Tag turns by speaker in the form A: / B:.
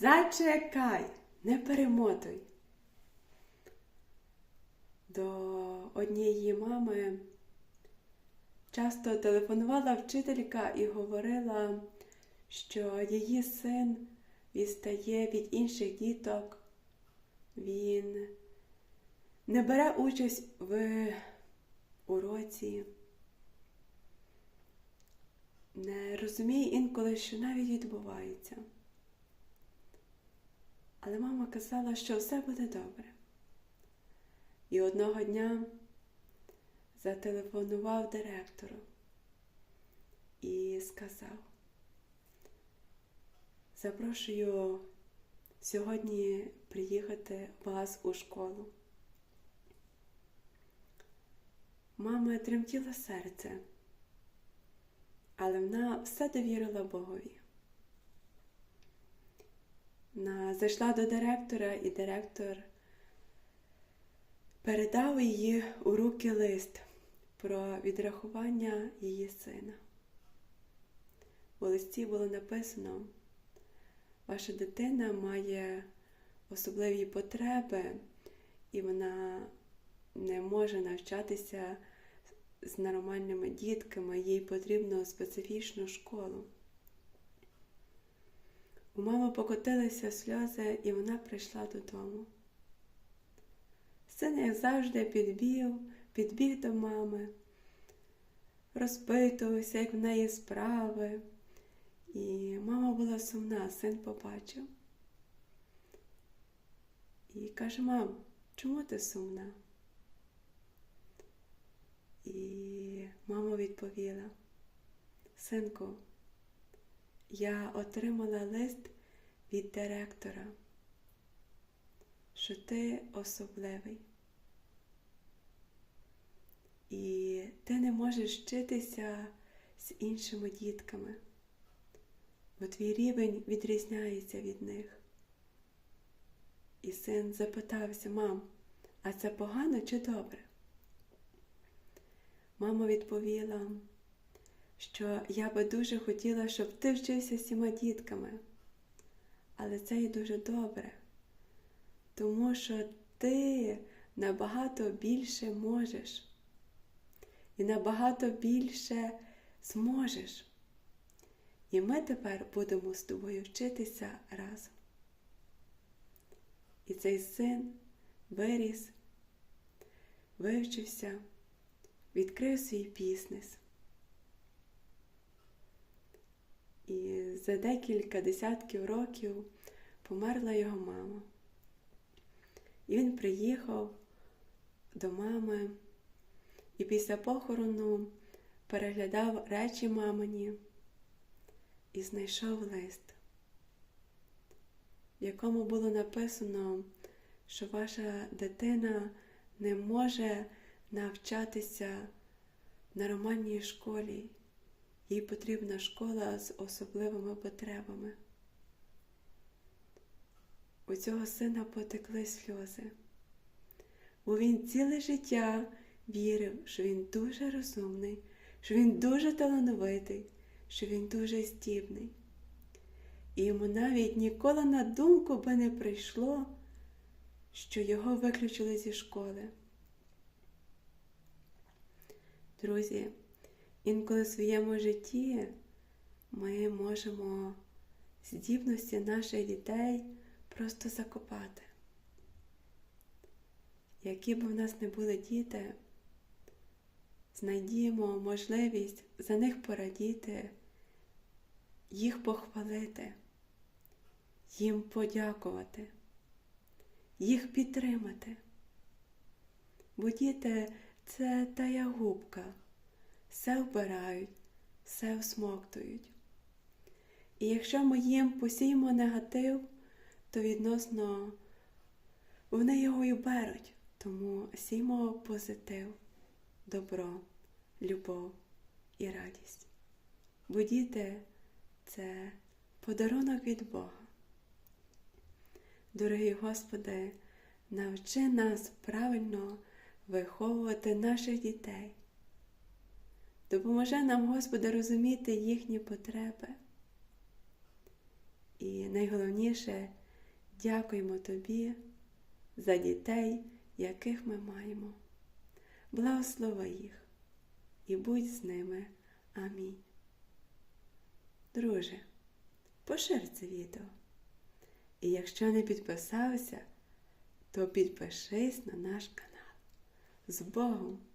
A: Зачекай, не перемотуй. До однієї мами часто телефонувала вчителька і говорила, що її син відстає від інших діток, він не бере участь в уроці, не розуміє інколи, що навіть відбувається. Але мама казала, що все буде добре. І одного дня зателефонував директору і сказав: Запрошую сьогодні приїхати вас у школу. Мама тремтіло серце, але вона все довірила Богові. Зайшла до директора, і директор передав її у руки лист про відрахування її сина. У листі було написано, ваша дитина має особливі потреби, і вона не може навчатися з нормальними дітками, їй потрібно специфічну школу. У мами покотилися сльози, і вона прийшла додому. Син, як завжди, підбіг, підбіг до мами, розпитувався, як в неї справи. І мама була сумна, син побачив. І каже, мам, чому ти сумна? І мама відповіла, синку, я отримала лист від директора, що ти особливий. І ти не можеш вчитися з іншими дітками, бо твій рівень відрізняється від них. І син запитався, мам, а це погано чи добре? Мама відповіла, що я би дуже хотіла, щоб ти вчився всіма дітками, але це і дуже добре, тому що ти набагато більше можеш і набагато більше зможеш. І ми тепер будемо з тобою вчитися разом. І цей син виріс, вивчився, відкрив свій бізнес. І за декілька десятків років померла його мама. І він приїхав до мами і після похорону переглядав речі мамині і знайшов лист, в якому було написано, що ваша дитина не може навчатися в нормальній школі. Їй потрібна школа з особливими потребами. У цього сина потекли сльози, бо він ціле життя вірив, що він дуже розумний, що він дуже талановитий, що він дуже здібний. І йому навіть ніколи на думку би не прийшло, що його виключили зі школи. Друзі, інколи в своєму житті ми можемо здібності наших дітей просто закопати. Які б у нас не були діти, знайдімо можливість за них порадіти, їх похвалити, їм подякувати, їх підтримати. Бо діти це тая губка, все вбирають, все всмоктують. І якщо ми їм посіємо негатив, то відносно вони його і беруть. Тому сімо позитив, добро, любов і радість. Бо діти це подарунок від Бога. Дорогий Господи, навчи нас правильно виховувати наших дітей. Допоможи нам, Господи, розуміти їхні потреби І найголовніше, дякуємо тобі за дітей, яких ми маємо. Благослови їх і будь з ними. Амінь. Друже, пошир це відео. І якщо не підписався, то підпишись на наш канал. З Богом!